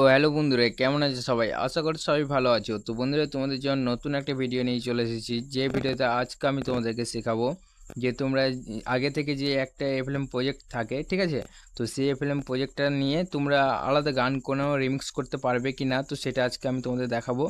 তো হ্যালো বন্ধুরা, কেমন আছে সবাই? আশা করি সবাই ভালো আছো। তো বন্ধুরা, তোমাদের জন্য নতুন একটা ভিডিও নিয়ে চলে এসেছি। যে ভিডিওতে আজকে আমি তোমাদেরকে শেখাবো, যে তোমরা আগে থেকে যে একটা এফএলএম প্রজেক্ট থাকে, ঠিক আছে? তো সেই এফএলএম প্রজেক্টটা নিয়ে তোমরা আলাদা গান কোনো রিমিক্স করতে পারবে কি না তো সেটা আজকে আমি তোমাদের দেখাবো।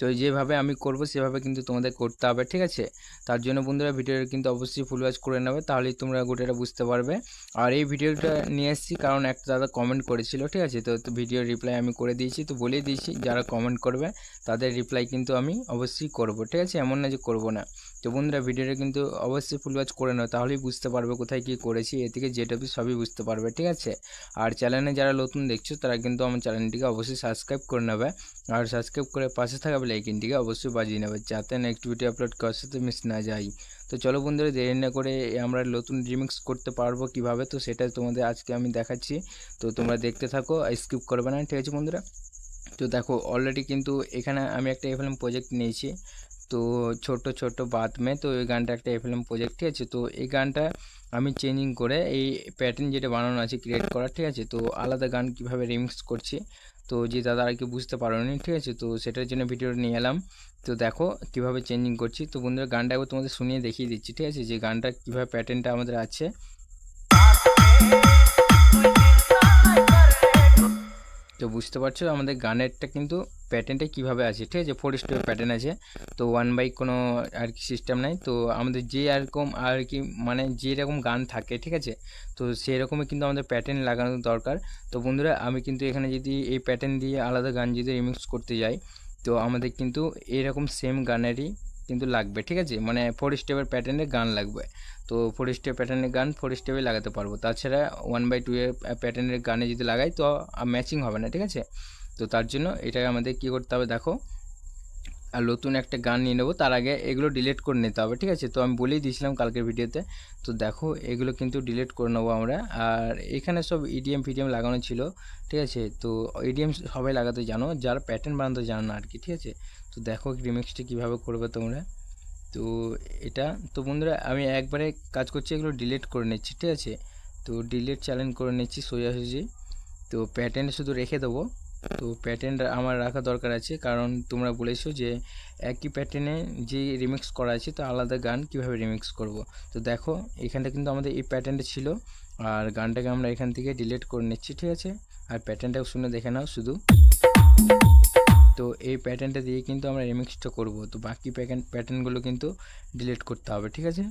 তো যেভাবে আমি করব, সেভাবে কিন্তু তোমাদের করতে হবে, ঠিক আছে? তার জন্য বন্ধুরা ভিডিওটা কিন্তু অবশ্যই ফুল ওয়াচ করে নেবে, তাহলেই তোমরা গোটাটা বুঝতে পারবে। আর এই ভিডিওটা নিয়ে এসেছি কারণ একটা দাদা কমেন্ট করেছিল, ঠিক আছে? তো ভিডিও রিপ্লাই আমি করে দিয়েছি, তো বলেই দিয়েছি, যারা কমেন্ট করবে, তাদের রিপ্লাই কিন্তু আমি অবশ্যই করব, ঠিক আছে? এমন না যে করব না। তো বন্ধুরা ভিডিওটা কিন্তু অবশ্যই ফুল ওয়াচ করে নাও, তাহলেই বুঝতে পারবে কোথায় কী করেছি এ থেকে যেটা সবই বুঝতে পারবে, ঠিক আছে? আর চ্যানেলে যারা নতুন দেখছ, তারা কিন্তু আমার চ্যানেলটিকে অবশ্যই সাবস্ক্রাইব করে নেবে। আর সাবস্ক্রাইব করে পাশে থাকা বেলাইকিনটিকে অবশ্যই বাজিয়ে নেবে, যাতে নেক্সট ভিডিও আপলোড করার সাথে মিস না যাই। তো চলো বন্ধুরা, দেরি না করে আমরা নতুন রিমিক্স করতে পারব কীভাবে? তো সেটা তোমাদের আজকে আমি দেখাচ্ছি। তো তোমরা দেখতে থাকো স্কিপ করবে না, ঠিক আছে বন্ধুরা? তো দেখো অলরেডি কিন্তু এখানে আমি একটা এফএলএম প্রজেক্ট নিয়েছি। তো ছোট ছোট বাদ মে, তো এই গানটা একটা এফএলএম প্রজেক্ট ঠিক আছে? তো এই গানটা আমি চেঞ্জিং করে এই প্যাটার্ন যেটা বানানো আছে ক্রিয়েট করা ঠিক আছে? তো আলাদা গান কীভাবে রিমিক্স করছি? তো যে দাদা আর কি বুঝতে পারোনি, ঠিক আছে? তো সেটার জন্য ভিডিওটা নিয়ে এলাম। তো দেখো কীভাবে চেঞ্জিং করছি। তো বন্ধুরা, গানটা একবার তোমাদের শুনিয়ে দেখিয়ে দিচ্ছি, ঠিক আছে? যে গানটা কীভাবে প্যাটার্নটা আমাদের আছে। তো বুঝতে পারছ, আমাদের গানেরটা কিন্তু প্যাটার্নটা কীভাবে আছে, ঠিক আছে? ফোর স্টেপ প্যাটার্ন আছে, তো ওয়ান বাই কোনো আর কি সিস্টেম নাই, তো আমাদের যে এরকম আর কি মানে যেরকম গান থাকে, ঠিক আছে? তো সেরকমই কিন্তু আমাদের প্যাটার্ন লাগানো দরকার। তো বন্ধুরা, আমি কিন্তু এখানে যদি এই প্যাটার্ন দিয়ে আলাদা গান যদি রিমিক্স করতে যাই, তো আমাদের কিন্তু এরকম সেম গানেরই কিন্তু লাগবে, ঠিক আছে? মানে ফোর স্টেপের প্যাটার্নের গান লাগবে। তো ফোর স্টেপ প্যাটার্নের গান ফোর স্টেপে লাগাতে পারব। তাছাড়া ওয়ান বাই টু এর প্যাটার্নের গানে যদি লাগাই তো ম্যাচিং হবে না, ঠিক আছে? তো তার জন্য এটাকে আমাদের কী করতে হবে দেখো নতুন একটা গান নিয়ে নেব। তার আগে এগুলো ডিলিট করে নিতে হবে, ঠিক আছে? তো আমি বলেই দিয়েছিলাম কালকের ভিডিওতে। তো দেখো, এগুলো কিন্তু ডিলিট করে নেব আমরা। আর এখানে সব ইডিএম ফিডিএম লাগানো ছিল, ঠিক আছে? তো ইডিএম সবাই লাগাতে জানো, যারা প্যাটার্ন বানাতে জানো না আর কি, ঠিক আছে? তো দেখো রিমিক্সটি কীভাবে করবে তোমরা। তো এটা, তো বন্ধুরা, আমি একবারে কাজ করছি, এগুলো ডিলিট করে নিচ্ছি, ঠিক আছে? তো ডিলিট চ্যালেঞ্জ করে নিচ্ছি সোজাসুজি তো প্যাটার্ন শুধু রেখে দেবো। তো প্যাটার্ন আমার রাখা দরকার আছে। কারণ তোমরা বলেছ যে একই প্যাটার্নে যে রিমিক্স করা আছে, তো আলাদা গান কীভাবে রিমিক্স করব? তো দেখো, এখানটা কিন্তু আমাদের এই প্যাটার্নটা ছিল। আর গানটাকে আমরা এখান থেকে ডিলিট করে নিচ্ছি, ঠিক আছে? আর প্যাটার্নটাও শুনে দেখে নাও শুধু। তো এই প্যাটার্নটা দিয়ে কিন্তু আমরা রিমিক্সটা করব। তো বাকি প্যাটার্ন প্যাটার্নগুলো কিন্তু ডিলিট করতে হবে, ঠিক আছে?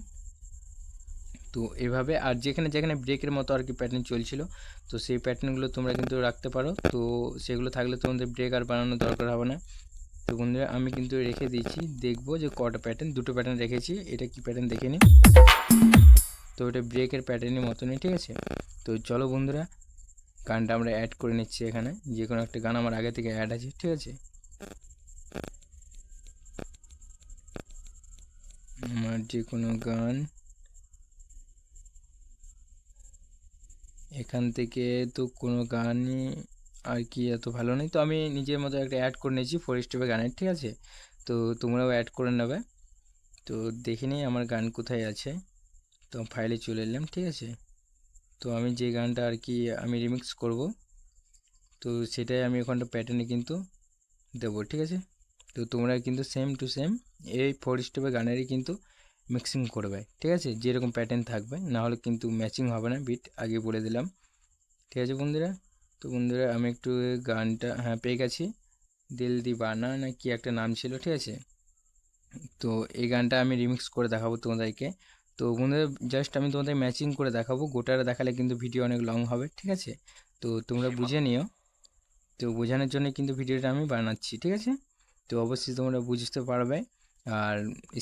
তো এভাবে আর যেখানে যেখানে ব্রেকের মতো আর কি প্যাটার্ন চলছিল, তো সেই প্যাটার্নগুলো তোমরা কিন্তু রাখতে পারো। তো সেগুলো থাকলে তোমাদের ব্রেক আর বানানোর দরকার হবে না। তো বন্ধুরা, আমি কিন্তু রেখে দিয়েছি। দেখব যে কটা প্যাটার্ন দুটো প্যাটার্ন রেখেছি। এটা কি প্যাটার্ন দেখে নিই? তো এটা ব্রেকের প্যাটার্নের মতনই, ঠিক আছে? তো চলো বন্ধুরা, গানটা আমরা অ্যাড করে নিচ্ছি এখানে। যে কোনো একটা গান আমার আগে থেকে অ্যাড আছে, ঠিক আছে? আমার যে কোনো গান এখান থেকে তো কোনো গানই আর কি এত ভালো নেই। তো আমি নিজের মতো একটা অ্যাড করে নিয়েছি ফোর স্টেপের গানের, ঠিক আছে? তো তোমরাও অ্যাড করে নেবে। তো দেখে নিই আমার গান কোথায় আছে। তো ফাইলে চলে এলাম, ঠিক আছে? তো আমি যে গানটা আর কি আমি রিমিক্স করব, তো সেটাই আমি ওখানটা প্যাটার্নে কিন্তু দেবো, ঠিক আছে? তো তোমরা কিন্তু সেম টু সেম এই ফোর স্টেপের গানেরই কিন্তু মিক্সিং করবে, ঠিক আছে? যেরকম প্যাটার্ন থাকবে না হলে কিন্তু ম্যাচিং হবে না বিট আগে বলে দিলাম। ঠিক আছে বন্ধুরা? তো বন্ধুরা আমি একটু গানটা হ্যাঁ পেয়ে গেছি। দিল দি বানা না কি একটা নাম ছিল ঠিক আছে? তো এই গানটা আমি রিমিক্স করে দেখাবো তোমাদেরকে। তো বন্ধুরা জাস্ট আমি তোমাদের ম্যাচিং করে দেখাবো। গোটাটা দেখালে কিন্তু ভিডিও অনেক লং হবে ঠিক আছে? তো তোমরা বুঝে নিও। তো বোঝানোর জন্য কিন্তু ভিডিওটা আমি বানাচ্ছি ঠিক আছে? তো অবশ্যই তোমরা বুঝতে পারবে। আর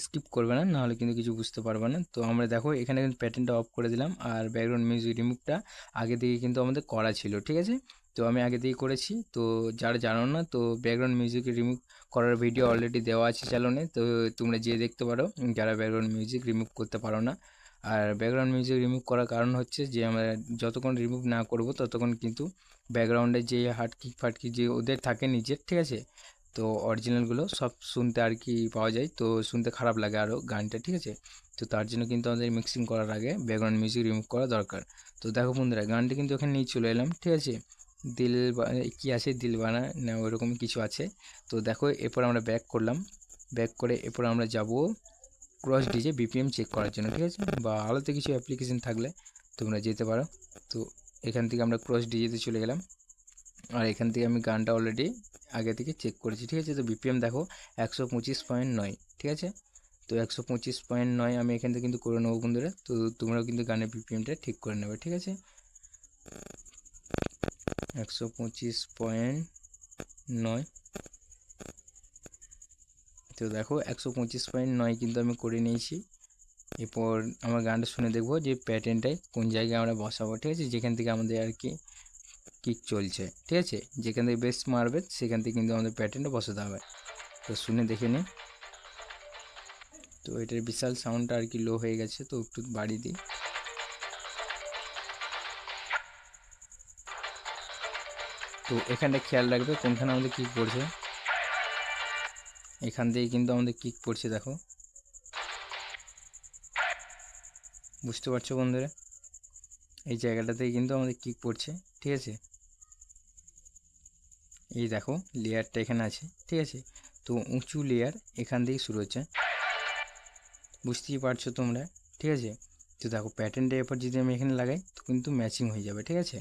স্কিপ করবে না, নাহলে কিন্তু কিছু বুঝতে পারবে না। তো আমরা দেখো, এখানে কিন্তু প্যাটার্নটা অফ করে দিলাম আর ব্যাকগ্রাউন্ড মিউজিক রিমুভটা আগে থেকে কিন্তু আমাদের করা ছিল, ঠিক আছে? তো আমি আগে থেকেই করেছি। তো যারা জানো না, তো ব্যাকগ্রাউন্ড মিউজিক রিমুভ করার ভিডিও অলরেডি দেওয়া আছে চ্যানেলে তো তোমরা যেয়ে দেখতে পারো, যারা ব্যাকগ্রাউন্ড মিউজিক রিমুভ করতে পারো না। আর ব্যাকগ্রাউন্ড মিউজিক রিমুভ করার কারণ হচ্ছে যে, আমরা যতক্ষণ রিমুভ না করব, ততক্ষণ কিন্তু ব্যাকগ্রাউন্ডে যে হাটকি ফাটকি যে ওদের থাকে নিজের, ঠিক আছে? তো অরিজিনালগুলো সব শুনতে আর কি পাওয়া যায়। তো শুনতে খারাপ লাগে আরও গানটা, ঠিক আছে? তো তার জন্য কিন্তু আমাদের মিক্সিং করার আগে ব্যাকগ্রাউন্ড মিউজিক রিমুভ করা দরকার। তো দেখো বন্ধুরা, গানটা কিন্তু ওখানে নিয়ে চলে এলাম, ঠিক আছে? দিল কি আছে? দিলবানা না ওরকম কিছু আছে। তো দেখো, এরপর আমরা ব্যাক করলাম। ব্যাক করে এরপর আমরা যাব ক্রস ডিজে বিপিএম চেক করার জন্য, ঠিক আছে? বা আলাদা কিছু অ্যাপ্লিকেশন থাকলে তোমরা যেতে পারো। তো এখান থেকে আমরা ক্রস ডিজেতে চলে গেলাম। আর এখান থেকে আমি গানটা অলরেডি আগে থেকে চেক করেছি, ঠিক আছে? তো বিপিএম দেখো, একশো পঁচিশ পয়েন্ট নয়, ঠিক আছে? তো একশো পঁচিশ পয়েন্ট নয় আমি এখান থেকে কিন্তু করে নেব বন্ধুরা, তো তোমরাও কিন্তু গানের বিপিএমটা ঠিক করে নেবে, ঠিক আছে? একশো পঁচিশ পয়েন্ট নয়। তো দেখো, একশো পঁচিশ পয়েন্ট নয় কিন্তু আমি করে নিয়েছি। এরপর আমার গানটা শুনে দেখব যে প্যাটার্নটাই কোন জায়গায় আমরা বসাবো, ঠিক আছে? যেখান থেকে আমাদের আর কি কিক চলছে, ঠিক আছে? যেখান থেকে বেস্ট মারবে, সেখান থেকে কিন্তু আমাদের প্যাটার্নটা বসাতে হবে। তো শুনে দেখে নিই। তো এটার বিশাল সাউন্ডটা আর কি লো হয়ে গেছে, তো একটু বাড়িয়ে দিই। তো এখানটা খেয়াল রাখবে কোনখানে আমাদের কিক পড়ছে। এখান থেকে কিন্তু আমাদের কিক পড়ছে, দেখো। বুঝতে পারছ বন্ধুরা? এই জায়গাটাতে কিন্তু আমাদের কিক পড়ছে, ঠিক আছে? এই দেখো লেয়ারটা এখানে আছে, ঠিক আছে? তো উঁচু লেয়ার এখান থেকেই শুরু হচ্ছে। বুঝতেই পারছ তোমরা, ঠিক আছে? তো দেখো প্যাটার্নটা এরপর যদি আমি এখানে লাগাই, তো কিন্তু ম্যাচিং হয়ে যাবে, ঠিক আছে?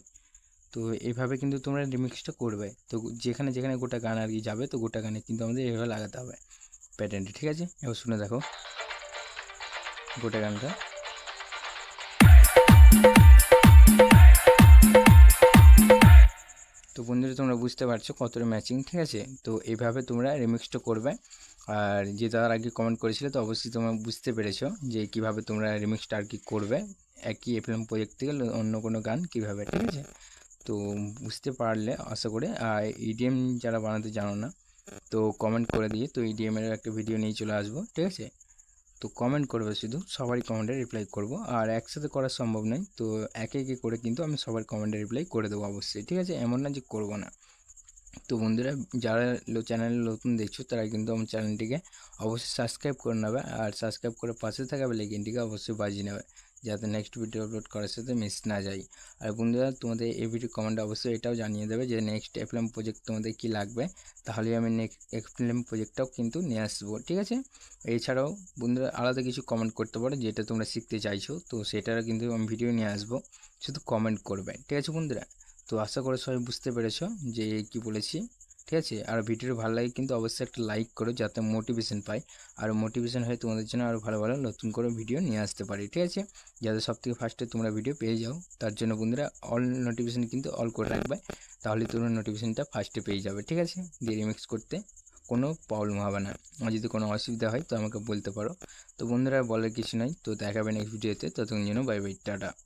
তো এইভাবে কিন্তু তোমরা রিমিক্সটা করবে। তো যেখানে যেখানে গোটা গান আর কি যাবে, তো গোটা গানে কিন্তু আমাদের এইভাবে লাগাতে হবে প্যাটার্নটা ঠিক আছে? এবার শুনে দেখো গোটা গানটা। তো বন্ধুরা, তোমরা বুঝতে পারছ কতটা ম্যাচিং ঠিক আছে? তো এইভাবে তোমরা রিমিক্সটা করবে। আর যে তার আগে কমেন্ট করেছিলে, তো অবশ্যই তোমরা বুঝতে পেরেছ যে কীভাবে তোমরা রিমিক্সটা আর কি করবে। একই এফএম প্রজেক্ট থেকে অন্য কোনো গান কীভাবে, ঠিক আছে? তো বুঝতে পারলে আশা করে। আর ইডিএম যারা বানাতে জানো না, তো কমেন্ট করে দিয়ে তো ইডিএমের একটা ভিডিও নিয়ে চলে আসব, ঠিক আছে? তো কমেন্ট করবে শুধু, সবারই কমেন্টে রিপ্লাই করব। আর একসাথে করা সম্ভব নয়, তো একে একে করে কিন্তু আমি সবার কমেন্টে রিপ্লাই করে দেবো অবশ্যই, ঠিক আছে? এমন না যে করব না। তো বন্ধুরা, যারা চ্যানেল নতুন দেখছ, তারা কিন্তু আমার চ্যানেলটিকে অবশ্যই সাবস্ক্রাইব করে নেবে। আর সাবস্ক্রাইব করে পাশে থাকা বেলাইকিনটিকে অবশ্যই বাজিয়ে নেবে। যাতে নেক্সট ভিডিও আপলোড করার সাথে মিস না যায় আর বন্ধুরা, তোমাদের এই ভিডিও কমেন্টে অবশ্যই এটাও জানিয়ে দেবে যে নেক্সট এফএলএম প্রজেক্ট তোমাদের কী লাগবে। তাহলে আমি নেক্সট এফএলএম প্রজেক্টটাও কিন্তু নিয়ে আসব, ঠিক আছে? এছাড়াও বন্ধুরা, আলাদা কিছু কমেন্ট করতে পারো যেটা তোমরা শিখতে চাইছো, তো সেটারও কিন্তু আমি ভিডিও নিয়ে আসব। শুধু কমেন্ট করবে, ঠিক আছে বন্ধুরা? তো আশা করে সবাই বুঝতে পেরেছ যে কি বলেছি। ঠিক আছে? আর ভিডিও ভালো লাগে কিন্তু অবশ্যই একটা লাইক করো যাতে মোটিভেশন পাই। আর মোটিভেশন হয়ে তোমাদের জন্য আরও ভালো ভালো নতুন করে ভিডিও নিয়ে আসতে পারি, ঠিক আছে? যাতে সব থেকে ফার্স্টে তোমরা ভিডিও পেয়ে যাও। তার জন্য বন্ধুরা অল নোটিফিকেশান কিন্তু অল করে রাখবে। তাহলে তোমরা নোটিফিকেশানটা ফার্স্টে পেয়ে যাবে, ঠিক আছে? দিয়ে রিমিক্স করতে কোনো প্রবলেম হবে না। আর যদি কোনো অসুবিধা হয় তো আমাকে বলতে পারো। তো বন্ধুরা বলার কিছু নাই। তো দেখাবে নেক্সট ভিডিওতে ততক্ষণ জন্য বাই বাই টাটা।